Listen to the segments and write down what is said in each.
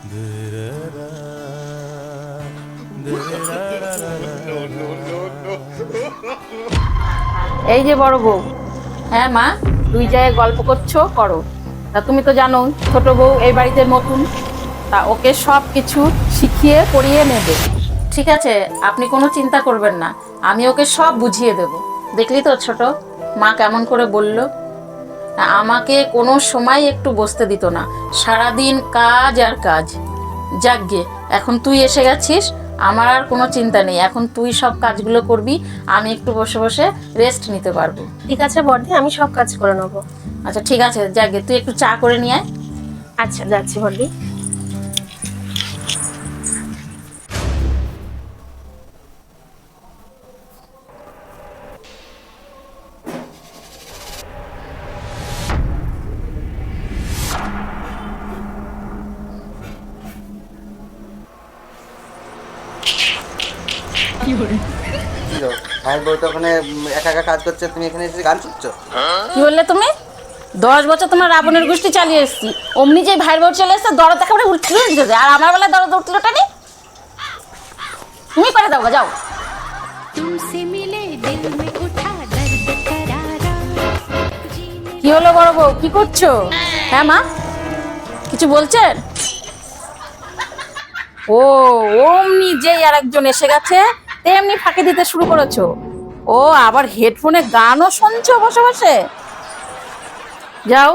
এই যে বড় বউ। হ্যাঁ মা, দুই জায়গায় গল্প করছ, করো। তা তুমি তো জানো ছোট বউ এই বাড়িতে নতুন। তা ওকে সব কিছু শিখিয়ে পড়িয়ে নেবে। ঠিক আছে, আপনি কোনো চিন্তা করবেন না। আমি ওকে সব বুঝিয়ে দেব। দেখলি তো ছোট, মা কেমন করে বলল? আমাকে কোনো সময় একটু বসতে দিত না। সারাদিন কাজ আর কাজ। যাকগে এখন তুই এসে গেছিস আমার আর কোনো চিন্তা নেই। এখন তুই সব কাজগুলো করবি আমি একটু বসে বসে রেস্ট নিতে পারব। ঠিক আছে বর্দি আমি সব কাজ করে নেব। আচ্ছা ঠিক আছে যাকে তুই একটু চা করে নিয়ে আয়। আচ্ছা যাচ্ছি বর্দি। ভাই বউ তো ওখানে একা একা কাজ করছে তুমি এখানে এসে গান শুনছো? কি বললে তুমি? দশ বছর তোমার রাবণের গোষ্ঠী চালিয়ে এসেছি। অমনি যে ভাই বউ চলে এসছে দরদ একেবারে উঠছিল উঠেছে আর আমার বেলায় দরদ উঠলোটা নেই তুমি করে দাও যাও। কি হলো বড় বউ? কি করছ? হ্যাঁ মা? কিছু বলছেন? ও অমনি যেই আর একজন এসে গেছে তেমনি ফাঁকি দিতে শুরু করেছ। ও আবার হেডফোনে গানও শুনছো বসে বসে? যাও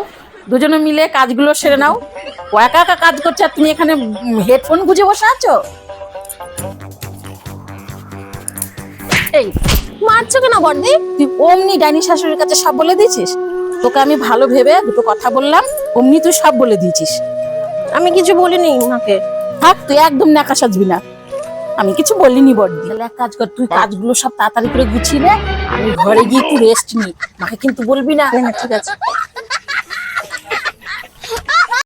দুজনে মিলে কাজগুলো সেরে নাও। ও একা একা কাজ করছে আর তুমি এখানে হেডফোন গুজে বসে আছো? এই মারছো কেন বর্দি? তুই অমনি ডাইনি শাশুড়ির কাছে সব বলে দিয়েছিস? তোকে আমি ভালো ভেবে দুটো কথা বললাম অমনি তুই সব বলে দিয়েছিস। আমি কিছু বলিনি মাকে থাক তুই একদম নাকা সাজবি না। আমি কিছু বলিনি বড়দি। তাহলে এক কাজ কর তুই কাজগুলো সব তাড়াতাড়ি করে গুছিয়ে নে আমি ঘরে গিয়ে একটু রেস্ট নি মাকে কিন্তু বলবি না। হ্যাঁ ঠিক আছে।